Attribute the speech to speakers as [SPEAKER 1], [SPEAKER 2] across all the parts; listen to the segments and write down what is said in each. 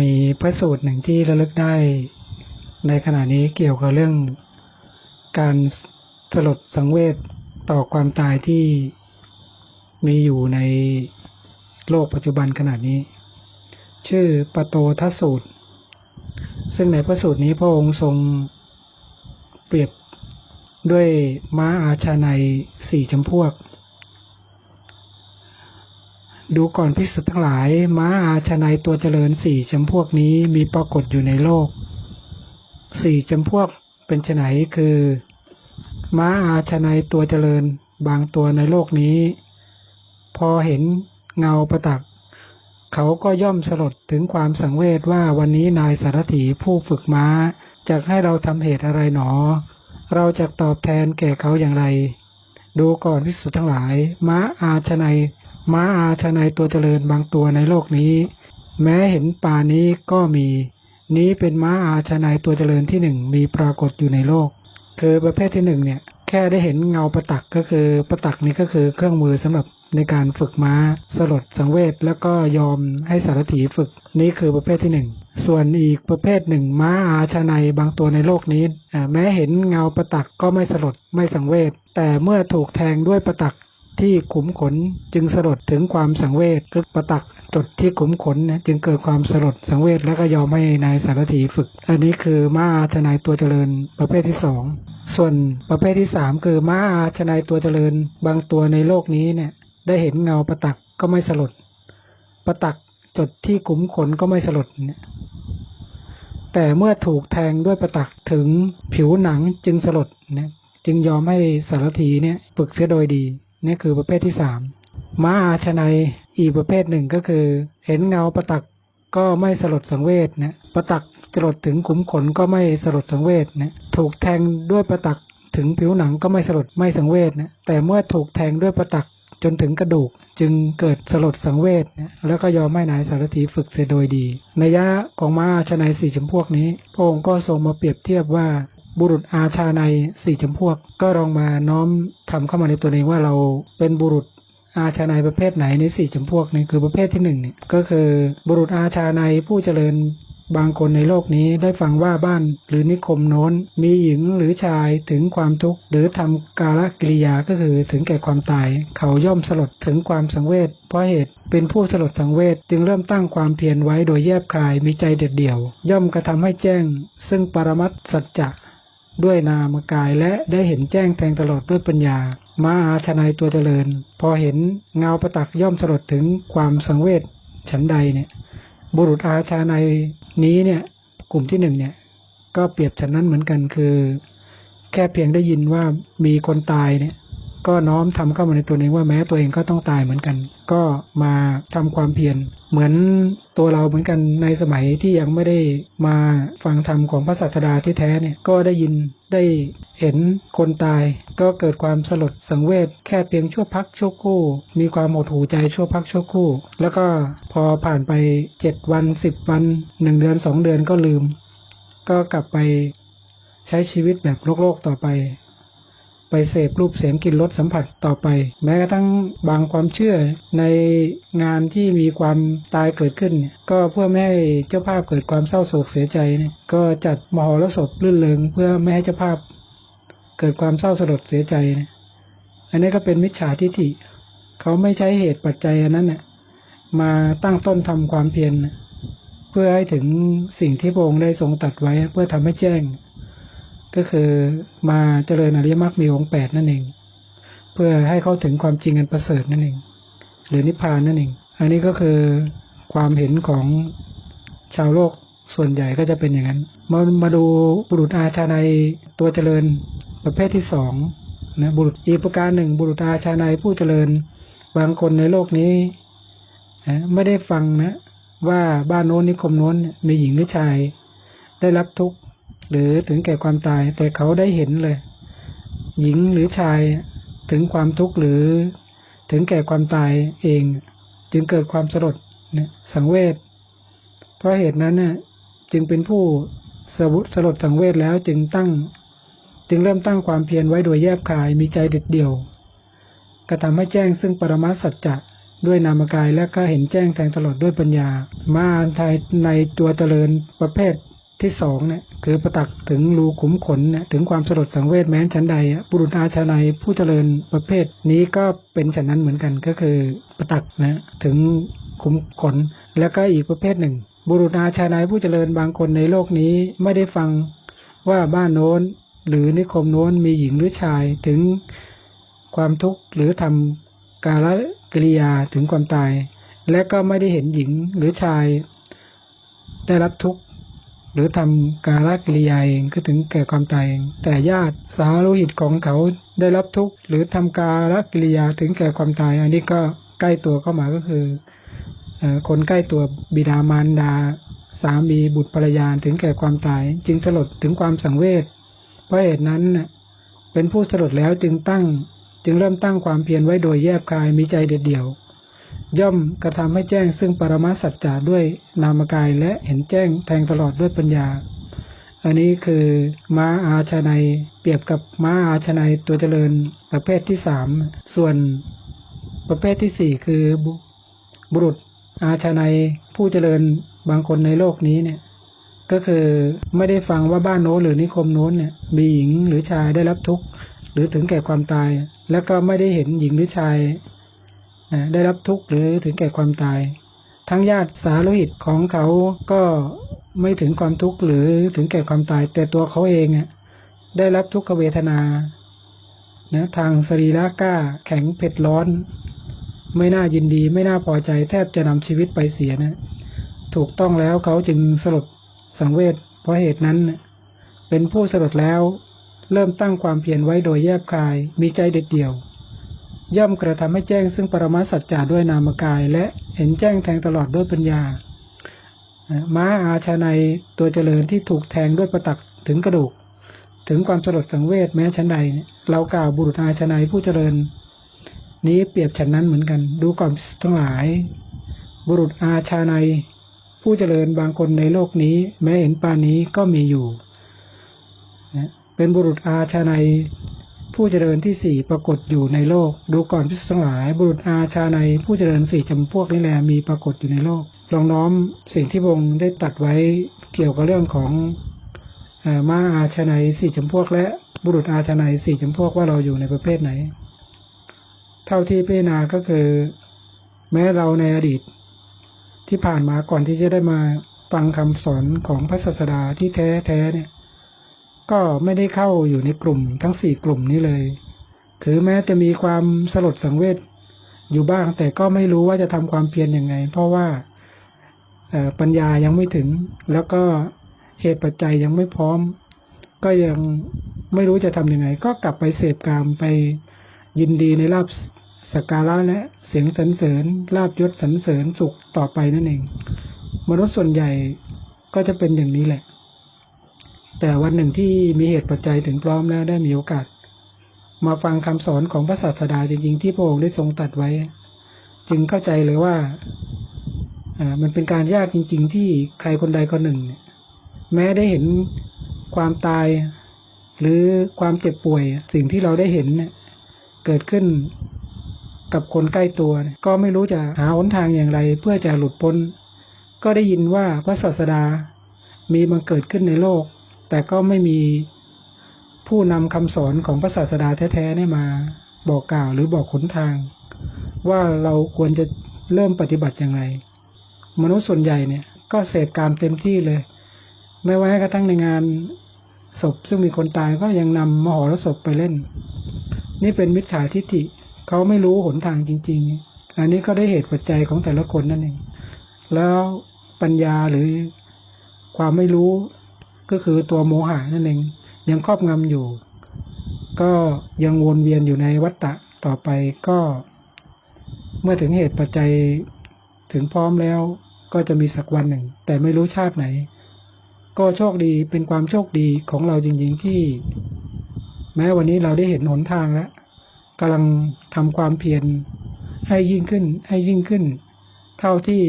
[SPEAKER 1] มีพระสูตรหนึ่งที่ระลึกได้ ในขณะนี้เกี่ยวกับเรื่อง การสลดสังเวชต่อความตายที่มีอยู่ในโลกปัจจุบันขนาดนี้ ชื่อปโตทสูตร ซึ่งในพระสูตรนี้พระองค์ทรงเปรียบด้วยม้าอาชาในสี่จำพวก ดูก่อนพิสุทธ์ทั้งหลาย ม้าอาชาในยตัวเจริญสี่จำพวกนี้มีปรากฏอยู่ในโลกสี่จำพวกเป็นไฉนคือ ม้าอาชาในยตัวเจริญบางตัวในโลกนี้ พอเห็นเงาประตัก เขาก็ย่อมสลดถึงความสังเวชว่าวันนี้นายสารถีผู้ฝึกม้าจะให้เราทำเหตุอะไรหนอ เราจะตอบแทนแก่เขาอย่างไร ดูก่อนพิสุทธ์ทั้งหลาย ม้าอาชนัย ม้าอาชนัยตัวเจริญบางตัวในโลกนี้ แม้เห็นป่านี้ก็มี นี้เป็นม้าอาชนัยตัวเจริญที่หนึ่งมีปรากฏอยู่ในโลก คือประเภทที่หนึ่งเนี่ยแค่ได้เห็นเงาประตักก็คือประตักนี้ก็คือเครื่องมือสำหรับในการฝึกม้าสลดสังเวชแล้วก็ยอมให้สารถีฝึกนี่คือประเภทที่หนึ่งส่วนอีกประเภทหนึ่งม้าอาชนัยบางตัวในโลกนี้แม้เห็นเงาประตักก็ไม่สลดไม่สังเวชแต่เมื่อถูกแทงด้วยประตัก ที่ขุมขนจึงสลดถึงความสังเวชคือประตักจดที่ขุมขนเนี่ยจึงเกิดความสลดสังเวชแล้วก็ยอมให้นายสารถีฝึก อันนี้คือม้าอาชนัยตัวเจริญประเภทที่สองส่วนประเภทที่สามคือม้าอาชนัยตัวเจริญ บางตัวในโลกนี้เนี่ยได้เห็นเงาประตักก็ไม่สลดประตักจดที่ขุมขนก็ไม่สลดเนี่ยแต่เมื่อถูกแทงด้วยประตักถึงผิวหนังจึงสลดนะจึงยอมให้สารถีเนี่ยฝึกเสียโดยดี นี่คือประเภทที่สามม้าอาชนัยอีกประเภทหนึ่งก็คือ เห็นเงาประตักก็ไม่สลดสังเวชนะประตักจรดถึงขุมขนก็ไม่สลดสังเวชนะถูกแทงด้วยประตักถึงผิวหนังก็ไม่สลดไม่สังเวชนะแต่เมื่อถูกแทงด้วยประตักจนถึงกระดูกจึงเกิดสลดสังเวชนะแล้วก็ยอมให้นายสารถีฝึกเสียโดยดีนัยยะของม้าอาชนัยสี่จำพวกนี้ พระองค์ก็ทรงมาเปรียบเทียบว่า บุรุษอาชาในสี่จำพวก ก็ลองมาน้อมทำเข้ามาในตัวเองว่าเราเป็นบุรุษอาชาในประเภทไหนในสี่จำพวกนี้คือประเภทที่หนึ่งเนี่ยก็คือบุรุษอาชาในผู้เจริญบางคนในโลกนี้ได้ฟังว่าบ้านหรือนิคมโน้น มีหญิงหรือชายถึงความทุกข์ หรือทำกาลกิริยาก็คือถึงแก่ความตาย เขาย่อมสลดถึงความสังเวชเพราะเหตุเป็นผู้สลดสังเวชจึงเริ่มตั้งความเพียรไว้โดยแยบคายมีใจเด็ดเดี่ยว ย่อมกระทำให้แจ้ง ซึ่งปรมัตสัจจะ ด้วยนามกายและได้เห็นแจ้งแทงตลอดด้วยปัญญา มาอาชนายตัวเจริญ พอเห็นเงาประตักย่อมสลดถึงความสังเวชฉันใดเนี่ย บุรุษอาชาในนี้เนี่ย กลุ่มที่หนึ่งเนี่ย ก็เปรียบฉันนั้นเหมือนกันคือ แค่เพียงได้ยินว่ามีคนตายเนี่ย ก็น้อมทำเข้ามาในตัวเองว่าแม้ตัวเองก็ต้องตายเหมือนกัน ก็มาทำความเพียรเหมือนตัวเราเหมือนกันในสมัยที่ยังไม่ได้มาฟังธรรมของพระศาสดาที่แท้เนี่ยก็ได้ยินได้เห็นคนตาย ก็เกิดความสลดสังเวชแค่เพียงชั่วพักชั่วครู่ มีความหดหูใจชั่วพักชั่วครู่ แล้วก็พอผ่านไป 7 วัน 10 วัน 1 เดือน 2 เดือนก็ลืม ก็กลับไปใช้ชีวิตแบบโลกโลกต่อไป ไปเสพรูปเสียงกลินรสสัมผัสต่อไป แม้กระทั่งบางความเชื่อในงานที่มีความตายเกิดขึ้น ก็เพื่อไม่ให้เจ้าภาพเกิดความเศร้าโศกเสียใจก็จัดมหรสพรื่นเริงเพื่อไม่ให้เจ้าภาพ เกิดความเศร้าสลดเสียใจอันนี้ก็เป็นมิจฉาทิฏฐิเขาไม่ใช้เหตุปัจจัยอันนั้นนะมาตั้งต้นทำความเพียรน่ะเพื่อให้ถึงสิ่งที่พระองค์ได้ทรงตัดไว้เพื่อทำให้แจ้ง ก็คือมาเจริญอริยมรรคมีองค์แปดนั่นเอง เพื่อให้เข้าถึงความจริงอันประเสริฐนั่นเอง หรือนิพพานนั่นเอง อันนี้ก็คือความเห็นของชาวโลกส่วนใหญ่ก็จะเป็นอย่างนั้น มามาดูบุรุษอาชาในตัวเจริญประเภทที่สองนะบุรุษอีกประการหนึ่ง บุรุษอาชาในผู้เจริญบางคนในโลกนี้นะไม่ได้ฟังนะว่าบ้านโน้นนิคมโน้นมีหญิงหรือชาย ได้รับทุกข์ หรือถึงแก่ความตาย แต่เขาได้เห็นเลย หญิงหรือชายถึงความทุกข์หรือถึงแก่ความตายเอง จึงเกิดความสลดสังเวชเพราะเหตุนั้นน่ะจึงเป็นผู้สวุสลดสังเวชแล้วจึงตั้ง จึงเริ่มตั้งความเพียรไว้โดยแยบคายมีใจเด็ดเดี่ยวกระทำให้แจ้งซึ่งปรมาสัจจะด้วยนามกายและก็เห็นแจ้งแทงตลอดด้วยปัญญา มาทายในตัวเจริญประเภท ที่สองเนี่ยคือประตักถึงรูขุมขนเนี่ยถึงความสลดสังเวชแม้นชั้นใดบุรุษอาชาในผู้เจริญประเภทนี้ก็เป็นฉันนั้นเหมือนกันก็คือประตักนะถึงขุมขน แล้วก็อีกประเภทหนึ่ง บุรุษอาชาในผู้เจริญบางคนในโลกนี้ไม่ได้ฟังว่าบ้านโน้นหรือนิคมโน้นมีหญิงหรือชายถึงความทุกข์หรือทำกาลกิริยาถึงความตาย และก็ไม่ได้เห็นหญิงหรือชาย ได้รับทุกข์ หรือทำกาลกิริยาเองก็ถึงแก่ความตายเอง แต่ญาติสาโลหิตของเขาได้รับทุกข์หรือทำกาลกิริยาถึงแก่ความตาย อันนี้ก็ใกล้ตัวเข้ามาก็คืออคนใกล้ตัวบิดามารดา สามีบุตรภรรยาถึงแก่ความตาย จึงสลดถึงความสังเวชเพราะเหตุนั้นเป็นผู้สลดแล้วจึงตั้ง จึงเริ่มตั้งความเพียรไว้โดยแยบคายมีใจเด็ดเดี่ยว ย่อมกระทำให้แจ้งซึ่งปรมาสัจจะด้วยนามกายและเห็นแจ้งแทงตลอดด้วยปัญญา อันนี้คือม้าอาชนัย เปรียบกับม้าอาชนัยตัวเจริญประเภทที่สามส่วนประเภทที่สี่คือบุรุษอาชนัยผู้เจริญบางคนในโลกนี้เนี่ยก็คือไม่ได้ฟังว่าบ้านโน้นหรือนิคมโน้นเนี่ยมีหญิงหรือชายได้รับทุกข์หรือถึงแก่ความตาย แล้วก็ไม่ได้เห็นหญิงหรือชาย ได้รับทุกข์หรือถึงแก่ความตาย ทั้งญาติสาโลหิตของเขาก็ไม่ถึงความทุกข์หรือถึงแก่ความตาย แต่ตัวเขาเองเนี่ยได้รับทุกขเวทนานะทางสรีระก้าแข็งเผ็ดร้อน ไม่น่ายินดี ไม่น่าพอใจ แทบจะนำชีวิตไปเสียนะ ถูกต้องแล้วเขาจึงสลดสังเวชเพราะเหตุนั้นนะเป็นผู้สลดแล้ว เริ่มตั้งความเพียรไว้โดยแยบคาย มีใจเด็ดเดี่ยว ย่อมกระทำให้แจ้งซึ่งปรมาสัจจาด้วยนามกาย และเห็นแจ้งแทงตลอดด้วยปัญญา ม้าอาชาในตัวเจริญที่ถูกแทงด้วยประตักถึงกระดูก ถึงความสลดสังเวชแม้ชั้นใด เรากล่าวบุรุษอาชาในผู้เจริญ นี้เปรียบฉันนั้นเหมือนกัน ดูก่อนทั้งหลาย บุรุษอาชาในผู้เจริญบางคนในโลกนี้ แม้เห็นปานนี้ก็มีอยู่ เป็นบุรุษอาชาใน ผู้เจริญที่สี่ปรากฏอยู่ในโลก ดูก่อนพิสุทั้งหลาย บุรุษอาชาในผู้เจริญสี่จำพวกนี้แหละมีปรากฏอยู่ในโลก ลองน้อมสิ่งที่พงค์ได้ตัดไว้เกี่ยวกับเรื่องของม้าอาชาในสี่จำพวก และบุรุษอาชาในสี่จำพวกว่าเราอยู่ในประเภทไหน เท่าที่พิจารณาก็คือ แม้เราในอดีต ที่ผ่านมาก่อนที่จะได้มาฟังคำสอนของพระศาสดาที่แท้แท้เนี่ย ก็ไม่ได้เข้าอยู่ในกลุ่มทั้งสี่กลุ่มนี้เลยคือแม้จะมีความสลดสังเวชอยู่บ้าง แต่ก็ไม่รู้ว่าจะทำความเพียรยังไง เพราะว่าปัญญายังไม่ถึง แล้วก็เหตุปัจจัยยังไม่พร้อม ก็ยังไม่รู้จะทำยังไง ก็กลับไปเสพกามไปยินดีในลาบสกการะและเสียงสรรเสริญลาบยศสรรเสริญสุขต่อไปนั่นเอง มนุษย์ส่วนใหญ่ก็จะเป็นอย่างนี้แหละ แต่วันหนึ่งที่มีเหตุปัจจัยถึงพร้อมแล้วได้มีโอกาส มาฟังคำสอนของพระศาสดาจริงๆ ที่พระองค์ได้ทรงตัดไว้ จึงเข้าใจเลยว่าอ่ามันเป็นการยากจริง ๆ ที่ใครคนใดคนหนึ่ง แม้ได้เห็นความตาย หรือความเจ็บป่วยสิ่งที่เราได้เห็นเกิดขึ้นกับคนใกล้ตัว ก็ไม่รู้จะหาหนทางอย่างไร เพื่อจะหลุดพ้น ก็ได้ยินว่าพระศาสดามีมันเกิดขึ้นในโลก แต่ก็ไม่มีผู้นำคำสอนของพระศาสดาแท้ๆเนี่ยมาบอกกล่าวหรือบอกขนทาง ว่าเราควรจะเริ่มปฏิบัติอย่างไร มนุษย์ส่วนใหญ่เนี่ยก็เสพกามเต็มที่เลย ไม่ว่าแม้กระทั่งในงานศพซึ่งมีคนตายก็ยังนำมหรสพไปเล่น นี่เป็นมิจฉาทิฏฐิเขาไม่รู้หนทางจริง ๆ อันนี้ก็ได้เหตุปัจจัยของแต่ละคนนั่นเอง แล้วปัญญาหรือความไม่รู้ ก็คือตัวโมหะนั่นเองยังครอบงำอยู่ ก็ยังวนเวียนอยู่ในวัฏฏะต่อไปก็ เมื่อถึงเหตุปัจจัยถึงพร้อมแล้ว ก็จะมีสักวันหนึ่ง แต่ไม่รู้ชาติไหน ก็โชคดีเป็นความโชคดีของเราจริง ๆที่ แม้วันนี้เราได้เห็นหนทางแล้วกำลังทำความเพียรให้ยิ่งขึ้นให้ยิ่งขึ้น เท่าที่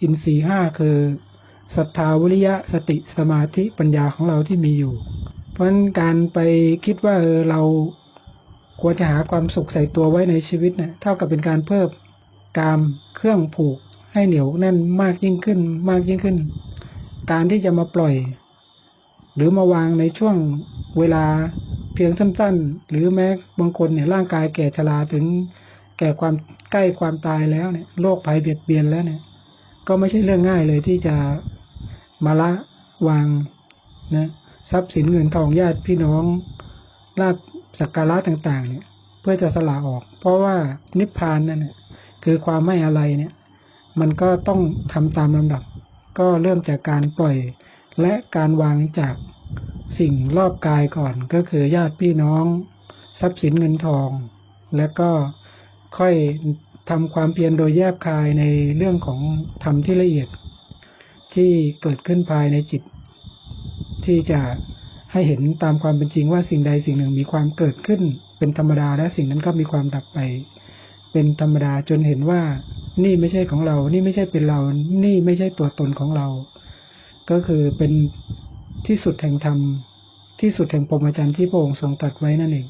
[SPEAKER 1] อินทรีห้าคือ ศรัทธาวิริยะสติสมาธิปัญญาของเราที่มีอยู่ เพราะฉะนั้นการไปคิดว่าเออเราควรจะหาความสุขใส่ตัวไว้ในชีวิตเนะ่ยเท่ากับเป็นการเพิ่มกามเครื่องผูกให้เหนียวแน่นมากยิ่งขึ้นมากยิ่งขึ้น การที่จะมาปล่อย หรือมาวางในช่วงเวลาเพียงสั้นๆ หรือแม้บางคนเนี่ยร่างกายแก่ชราถึงแก่ความใกล้ความตายแล้วเนี่ยโรคภัยเบียดเบียนแล้วเนี่ย ก็ไม่ใช่เรื่องง่ายเลยที่จะ มาละวางนะทรัพย์สินเงินทองญาติพี่น้องลาบสักการะต่าง ๆ เนี่ย เพื่อจะสละออก เพราะว่านิพพานนั่นคือความไม่อะไรเนี่ย มันก็ต้องทำตามลำดับ ก็เริ่มจากการปล่อย และการวางจากสิ่งรอบกายก่อน ก็คือญาติพี่น้อง ทรัพย์สินเงินทอง และก็ค่อยทำความเพียรโดยแยบคายในเรื่องของธรรมที่ละเอียด ที่เกิดขึ้นภายในจิต ที่จะให้เห็นตามความเป็นจริงว่าสิ่งใดสิ่งหนึ่งมีความเกิดขึ้น เป็นธรรมดาและสิ่งนั้นก็มีความดับไป เป็นธรรมดาจนเห็นว่า นี่ไม่ใช่ของเรา นี่ไม่ใช่เป็นเรา นี่ไม่ใช่ตัวตนของเรา ก็คือเป็นที่สุดแห่งธรรมที่สุดแห่งพรหมจรรย์ที่พระองค์ทรงตรัสไว้นั่นเอง